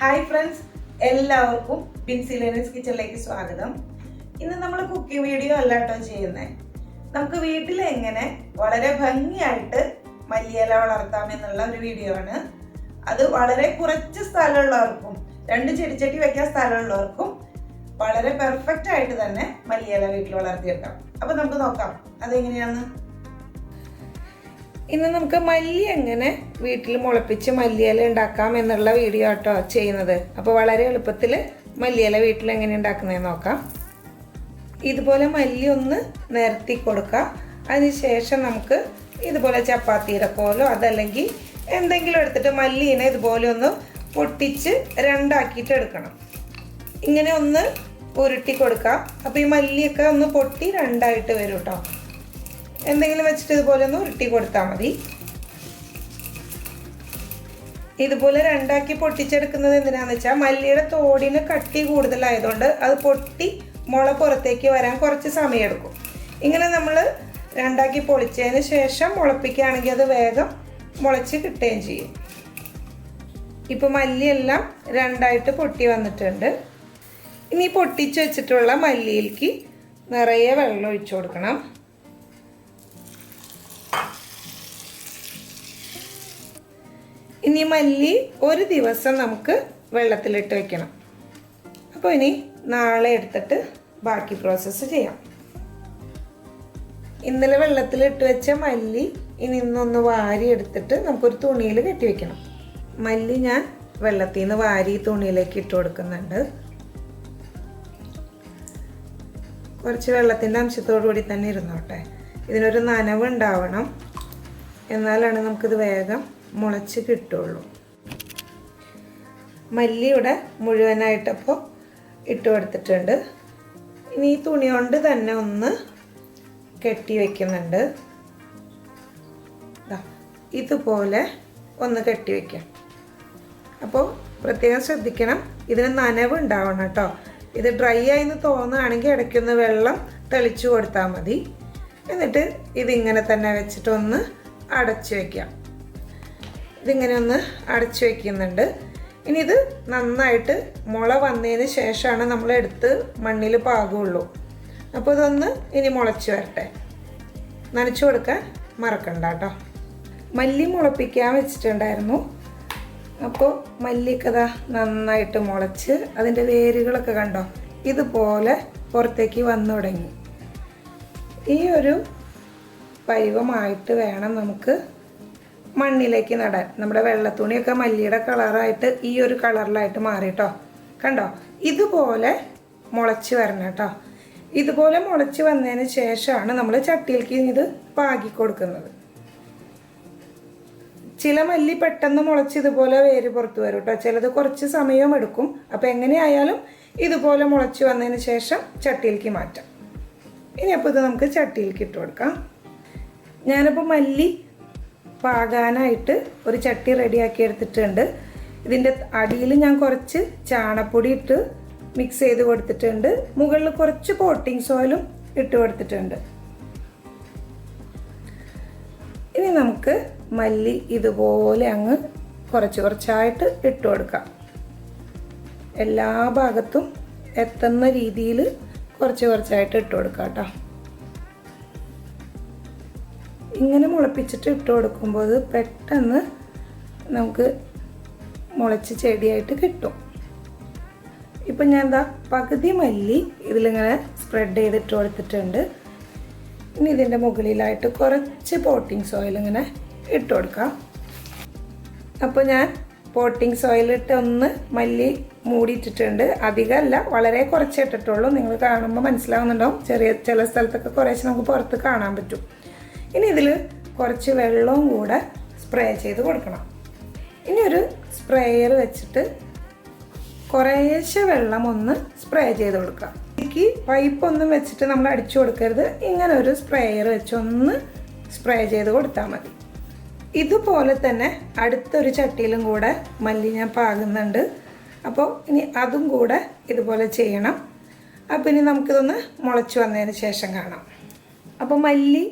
Hi friends എല്ലാവർക്കും ബിൻസിലേനസ് കിച്ചണിലേക്ക് സ്വാഗതം. ഇന്ന് നമ്മൾ കുക്കിംഗ് വീഡിയോ അല്ല കേട്ടോ ചെയ്യുന്നത് നമുക്ക് വീട്ടിൽ എങ്ങനെ വളരെ ഭംഗിയായിട്ട് മല്ലിയില വളർത്താം എന്നുള്ള ഒരു വീഡിയോ ആണ്. അത് വളരെ കുറച്ച് സ്ഥലമുള്ളവർക്കും രണ്ട് ചെടിച്ചട്ടി വെക്കാൻ സ്ഥലമുള്ളവർക്കും വളരെ പെർഫെക്റ്റ് ആയിട്ട് തന്നെ മല്ലിയില വീട്ടിൽ വളർത്തിയെടുക്കാം. അപ്പൊ നമുക്ക് നോക്കാം അതെങ്ങനെയാന്ന് ഇന്ന് നമുക്ക് മല്ലി എങ്ങനെ വീട്ടിൽ മുളപ്പിച്ച് മല്ലിയില ഉണ്ടാക്കാം എന്നുള്ള വീഡിയോ ആട്ടോ ചെയ്യുന്നത്. അപ്പോൾ വളരെ എളുപ്പത്തിൽ മല്ലിയില വീട്ടിൽ എങ്ങനെ ഉണ്ടാക്കുന്നതെന്ന് നോക്കാം. ഇതുപോലെ മല്ലി ഒന്ന് നിരത്തി കൊടുക്കുക അതിനുശേഷം നമുക്ക് ഇതുപോലെ ചപ്പാത്തിയുടെ പോലോ അതല്ലെങ്കിൽ എന്തെങ്കിലും എടുത്തിട്ട് മല്ലീനെ ഇതുപോലെ ഒന്ന് പൊട്ടിച്ച് രണ്ടാക്കിയിട്ട് എടുക്കണം. ഇങ്ങനെ ഒന്ന് ഉരുട്ടി കൊടുക്കാം. അപ്പോൾ ഈ മല്ലിയൊക്കെ ഒന്ന് പൊട്ടി രണ്ടായിട്ട് വരും കേട്ടോ എന്തെങ്കിലും വെച്ചിട്ട് ഇതുപോലെ ഒന്ന് ഉരുട്ടി കൊടുത്താൽ മതി. ഇതുപോലെ രണ്ടാക്കി പൊട്ടിച്ചെടുക്കുന്നത് എന്തിനാന്ന് വെച്ചാൽ മല്ലിയുടെ തോടിന് കട്ടി കൂടുതലായതുകൊണ്ട് അത് പൊട്ടി മുള പുറത്തേക്ക് വരാൻ കുറച്ച് സമയമെടുക്കും ഇങ്ങനെ നമ്മൾ രണ്ടാക്കി പൊളിച്ചതിന് ശേഷം മുളപ്പിക്കുകയാണെങ്കിൽ അത് വേഗം മുളച്ച് കിട്ടുകയും ചെയ്യും. ഇപ്പം മല്ലിയെല്ലാം രണ്ടായിട്ട് പൊട്ടി വന്നിട്ടുണ്ട്. ഇനി പൊട്ടിച്ച് വെച്ചിട്ടുള്ള മല്ലിയിലേക്ക് നിറയെ വെള്ളം ഒഴിച്ചു കൊടുക്കണം. ഇനി മല്ലി ഒരു ദിവസം നമുക്ക് വെള്ളത്തിലിട്ട് വെക്കണം. അപ്പോൾ ഇനി നാളെ എടുത്തിട്ട് ബാക്കി പ്രോസസ്സ് ചെയ്യാം. ഇന്നലെ വെള്ളത്തിലിട്ട് വെച്ച മല്ലി ഇനി ഇന്നൊന്ന് വാരി എടുത്തിട്ട് നമുക്കൊരു തുണിയിൽ കെട്ടി വെക്കണം. മല്ലി ഞാൻ വെള്ളത്തിൽ നിന്ന് വാരി തുണിയിലേക്ക് ഇട്ട് കൊടുക്കുന്നുണ്ട്. കുറച്ച് വെള്ളത്തിന്റെ അംശത്തോടു കൂടി തന്നെ ഇരുന്നോട്ടെ. ഇതിനൊരു നനവ് ഉണ്ടാവണം എന്നാലാണ് നമുക്കിത് വേഗം മുളച്ച് കിട്ടുള്ളൂ. മല്ലിയുടെ മുഴുവനായിട്ടപ്പോൾ ഇട്ട് കൊടുത്തിട്ടുണ്ട്. ഇനി ഈ തുണി കൊണ്ട് തന്നെ ഒന്ന് കെട്ടി വയ്ക്കുന്നുണ്ട് ഇതുപോലെ ഒന്ന് കെട്ടി വയ്ക്കാം അപ്പോൾ പ്രത്യേകം ശ്രദ്ധിക്കണം ഇതിന് നനവ് ഉണ്ടാവണം കേട്ടോ. ഇത് ഡ്രൈ ആയെന്ന് തോന്നുകയാണെങ്കിൽ ഇടയ്ക്കൊന്ന് വെള്ളം തെളിച്ചു കൊടുത്താൽ മതി. എന്നിട്ട് ഇതിങ്ങനെ തന്നെ വെച്ചിട്ടൊന്ന് അടച്ചു വയ്ക്കാം ഇതിങ്ങനെ ഒന്ന് അടച്ചു വയ്ക്കുന്നുണ്ട് ഇനി ഇത് നന്നായിട്ട് മുള വന്നതിന് ശേഷമാണ് നമ്മൾ എടുത്ത് മണ്ണിൽ പാകുള്ളൂ. അപ്പോൾ ഇതൊന്ന് ഇനി മുളച്ച് വരട്ടെ. നനച്ചു കൊടുക്കാൻ മറക്കണ്ട കേട്ടോ. മല്ലി മുളപ്പിക്കാൻ വെച്ചിട്ടുണ്ടായിരുന്നു. അപ്പോൾ മല്ലിക്കഥ നന്നായിട്ട് മുളച്ച് അതിന്റെ വേരുകളൊക്കെ കണ്ടോ? ഇതുപോലെ പുറത്തേക്ക് വന്നു തുടങ്ങി. ഈ ഒരു പരിവമായിട്ട് വേണം നമുക്ക് മണ്ണിലേക്ക് നടാൻ. നമ്മുടെ വെള്ളത്തുണിയൊക്കെ മല്ലിയുടെ കളറായിട്ട് ഈ ഒരു കളറിലായിട്ട് മാറിട്ടോ. കണ്ടോ? ഇതുപോലെ മുളച്ച് വരണം കേട്ടോ. ഇതുപോലെ മുളച്ച് വന്നതിന് ശേഷമാണ് നമ്മൾ ചട്ടിയിലേക്ക് ഇത് പാകി കൊടുക്കുന്നത്. ചില മല്ലി പെട്ടെന്ന് മുളച്ച് ഇതുപോലെ വേര് പുറത്ത് വരും കേട്ടോ. ചിലത് കുറച്ച് സമയവും എടുക്കും. അപ്പോൾ എങ്ങനെയായാലും ഇതുപോലെ മുളച്ച് വന്നതിന് ശേഷം ചട്ടിയിലേക്ക് മാറ്റാം. ഇനി അപ്പോൾ ഇത് നമുക്ക് ചട്ടിയിലേക്ക് ഇട്ട് കൊടുക്കാം. ഞാനിപ്പോൾ മല്ലി പാകാനായിട്ട് ഒരു ചട്ടി റെഡിയാക്കി എടുത്തിട്ടുണ്ട്. ഇതിന്റെ അടിയിൽ ഞാൻ കുറച്ച് ചാണപ്പൊടി ഇട്ട് മിക്സ് ചെയ്ത് കൊടുത്തിട്ടുണ്ട്. മുകളിൽ കുറച്ച് കോട്ടിംഗ് സോയിലും ഇട്ട് കൊടുത്തിട്ടുണ്ട്. ഇനി നമുക്ക് മല്ലി ഇതുപോലെ അങ്ങ് കുറച്ച് കുറച്ചായിട്ട് ഇട്ട് കൊടുക്കാം. എല്ലാ ഭാഗത്തും എത്തുന്ന രീതിയിൽ കുറച്ച് കുറച്ചായിട്ട് ഇട്ട് കൊടുക്കാം കേട്ടോ. ഇങ്ങനെ മുളപ്പിച്ചിട്ട് ഇട്ട് കൊടുക്കുമ്പോൾ പെട്ടെന്ന് നമുക്ക് മുളച്ച് ചെടിയായിട്ട് കിട്ടും. ഇപ്പം ഞാൻ എന്താ പകുതി മല്ലി ഇതിലിങ്ങനെ സ്പ്രെഡ് ചെയ്തിട്ട് കൊടുത്തിട്ടുണ്ട്. ഇനി ഇതിന്റെ മുകളിലായിട്ട് കുറച്ച് പോട്ടിങ് സോയിൽ ഇങ്ങനെ ഇട്ട് കൊടുക്കാം. അപ്പോൾ ഞാൻ പോട്ടിങ് സോയിലിട്ട് ഒന്ന് മല്ലി മൂടിയിട്ടിട്ടുണ്ട്. അധികമല്ല വളരെ കുറച്ച് ഇട്ടിട്ടുള്ളൂ. നിങ്ങൾ കാണുമ്പോൾ മനസ്സിലാവുന്നുണ്ടാവും. ചെറിയ ചില സ്ഥലത്തൊക്കെ കുറേശ്ശെ നമുക്ക് പുറത്ത് കാണാൻ പറ്റും. ഇനി ഇതിൽ കുറച്ച് വെള്ളവും കൂടെ സ്പ്രേ ചെയ്ത് കൊടുക്കണം. ഇനി ഒരു സ്പ്രേയർ വെച്ചിട്ട് കുറേശ്ശെ വെള്ളം ഒന്ന് സ്പ്രേ ചെയ്ത് കൊടുക്കുക. പൈപ്പ് പൈപ്പൊന്നും വെച്ചിട്ട് നമ്മൾ അടിച്ചു കൊടുക്കരുത്. ഇങ്ങനെ ഒരു സ്പ്രേയർ വെച്ചൊന്ന് സ്പ്രേ ചെയ്ത് കൊടുത്താൽ മതി. ഇതുപോലെ തന്നെ അടുത്തൊരു ചട്ടിയിലും കൂടെ മല്ലി ഞാൻ പാകുന്നുണ്ട്. അപ്പോൾ ഇനി അതും കൂടെ ഇതുപോലെ ചെയ്യണം. അപ്പോൾ ഇനി നമുക്കിതൊന്ന് മുളച്ച് വന്നതിന് ശേഷം കാണാം. അപ്പോൾ മല്ലി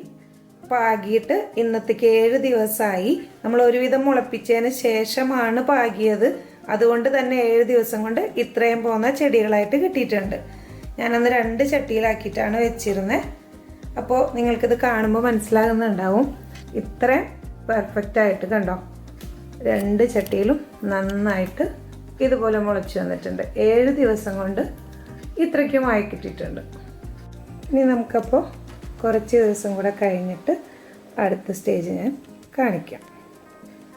പാകിയിട്ട് ഇന്നത്തേക്ക് ഏഴ് ദിവസമായി. നമ്മൾ ഒരുവിധം മുളപ്പിച്ചതിന് ശേഷമാണ് പാകിയത്. അതുകൊണ്ട് തന്നെ ഏഴ് ദിവസം കൊണ്ട് ഇത്രയും പോകുന്ന ചെടികളായിട്ട് കിട്ടിയിട്ടുണ്ട്. ഞാനന്ന് രണ്ട് ചട്ടിയിലാക്കിയിട്ടാണ് വെച്ചിരുന്നത് അപ്പോൾ നിങ്ങൾക്കിത് കാണുമ്പോൾ മനസ്സിലാകുന്നുണ്ടാവും. ഇത്രയും പെർഫെക്റ്റ് ആയിട്ട് കണ്ടോ? രണ്ട് ചട്ടിയിലും നന്നായിട്ട് ഇതുപോലെ മുളച്ചു വന്നിട്ടുണ്ട്. ഏഴ് ദിവസം കൊണ്ട് ഇത്രയ്ക്കുമായി കിട്ടിയിട്ടുണ്ട്. ഇനി നമുക്കപ്പോൾ കുറച്ച് ദിവസം കൂടെ കഴിഞ്ഞിട്ട് അടുത്ത സ്റ്റേജ് ഞാൻ കാണിക്കാം.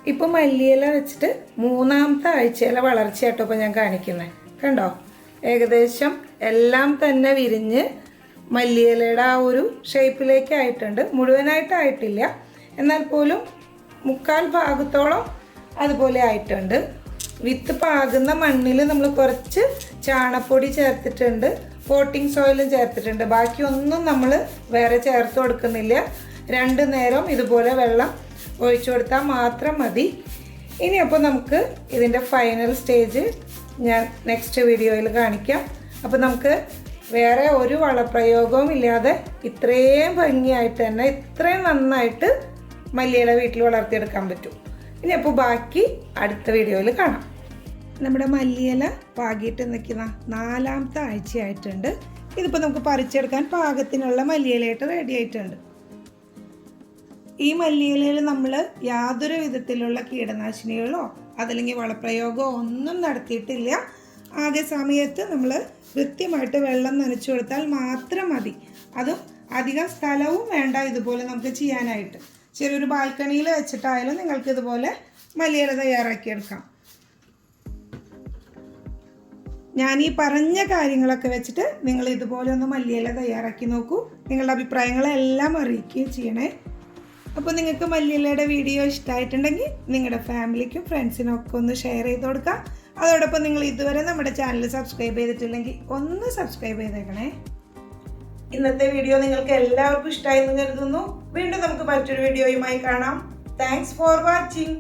ഇപ്പോൾ മല്ലിയില വെച്ചിട്ട് മൂന്നാമത്തെ ആഴ്ചയിലെ വളർച്ചയായിട്ടോ ഇപ്പോൾ ഞാൻ കാണിക്കുന്നത് കണ്ടോ? ഏകദേശം എല്ലാം തന്നെ വിരിഞ്ഞ് മല്ലിയിലയുടെ ആ ഒരു ഷേപ്പിലേക്ക് ആയിട്ടുണ്ട്. മുഴുവനായിട്ടായിട്ടില്ല എന്നാൽ പോലും മുക്കാൽ ഭാഗത്തോളം അതുപോലെ ആയിട്ടുണ്ട്. വിത്ത് പാകുന്ന മണ്ണിൽ നമ്മൾ കുറച്ച് ചാണപ്പൊടി ചേർത്തിട്ടുണ്ട്. പോട്ടിംഗ് സോയിലും ചേർത്തിട്ടുണ്ട്. ബാക്കിയൊന്നും നമ്മൾ വേറെ ചേർത്ത് കൊടുക്കുന്നില്ല. രണ്ട് നേരം ഇതുപോലെ വെള്ളം ഒഴിച്ചു കൊടുത്താൽ മാത്രം മതി. ഇനി അപ്പോൾ നമുക്ക് ഇതിന്റെ ഫൈനൽ സ്റ്റേജ് ഞാൻ നെക്സ്റ്റ് വീഡിയോയിൽ കാണിക്കാം. അപ്പോൾ നമുക്ക് വേറെ ഒരു വളപ്രയോഗവും ഇല്ലാതെ ഇത്രയും ഭംഗിയായിട്ട് തന്നെ ഇത്രയും നന്നായിട്ട് മല്ലിയില വീട്ടിൽ വളർത്തിയെടുക്കാൻ പറ്റും. ഇനി അപ്പോൾ ബാക്കി അടുത്ത വീഡിയോയിൽ കാണാം. നമ്മുടെ മല്ലിയില പാകിയിട്ട് നിൽക്കുന്ന നാലാമത്തെ ആഴ്ചയായിട്ടുണ്ട്. ഇതിപ്പോൾ നമുക്ക് പറിച്ചെടുക്കാൻ പാകത്തിനുള്ള മല്ലിയിലയായിട്ട് റെഡി ആയിട്ടുണ്ട്. ഈ മല്ലിയിലയിൽ നമ്മൾ യാതൊരു വിധത്തിലുള്ള കീടനാശിനികളോ അതല്ലെങ്കിൽ വളപ്രയോഗമോ ഒന്നും നടത്തിയിട്ടില്ല. ആകെ സമയത്ത് നമ്മൾ കൃത്യമായിട്ട് വെള്ളം നനച്ചു കൊടുത്താൽ മാത്രം മതി. അതും അധികം സ്ഥലവും വേണ്ട ഇതുപോലെ നമുക്ക് ചെയ്യാനായിട്ട്. ചെറിയൊരു ബാൽക്കണിയിൽ വെച്ചിട്ടായാലും നിങ്ങൾക്ക് ഇതുപോലെ മല്ലിയില തയ്യാറാക്കിയെടുക്കാം. ഞാൻ ഈ പറഞ്ഞ കാര്യങ്ങളൊക്കെ വെച്ചിട്ട് നിങ്ങൾ ഇതുപോലെ ഒന്ന് മല്ലിയില തയ്യാറാക്കി നോക്കൂ. നിങ്ങളുടെ അഭിപ്രായങ്ങളെല്ലാം അറിയിക്കുകയും ചെയ്യണേ. അപ്പോൾ നിങ്ങൾക്ക് മല്ലിയിലയുടെ വീഡിയോ ഇഷ്ടമായിട്ടുണ്ടെങ്കിൽ നിങ്ങളുടെ ഫാമിലിക്കും ഫ്രണ്ട്സിനും ഒക്കെ ഒന്ന് ഷെയർ ചെയ്ത് കൊടുക്കാം അതോടൊപ്പം നിങ്ങൾ ഇതുവരെ നമ്മുടെ ചാനൽ സബ്സ്ക്രൈബ് ചെയ്തിട്ടില്ലെങ്കിൽ ഒന്ന് സബ്സ്ക്രൈബ് ചെയ്തേക്കണേ. ഇന്നത്തെ വീഡിയോ നിങ്ങൾക്ക് എല്ലാവർക്കും ഇഷ്ടമായി എന്ന് കരുതുന്നു. വീണ്ടും നമുക്ക് മറ്റൊരു വീഡിയോയുമായി കാണാം. Thanks for watching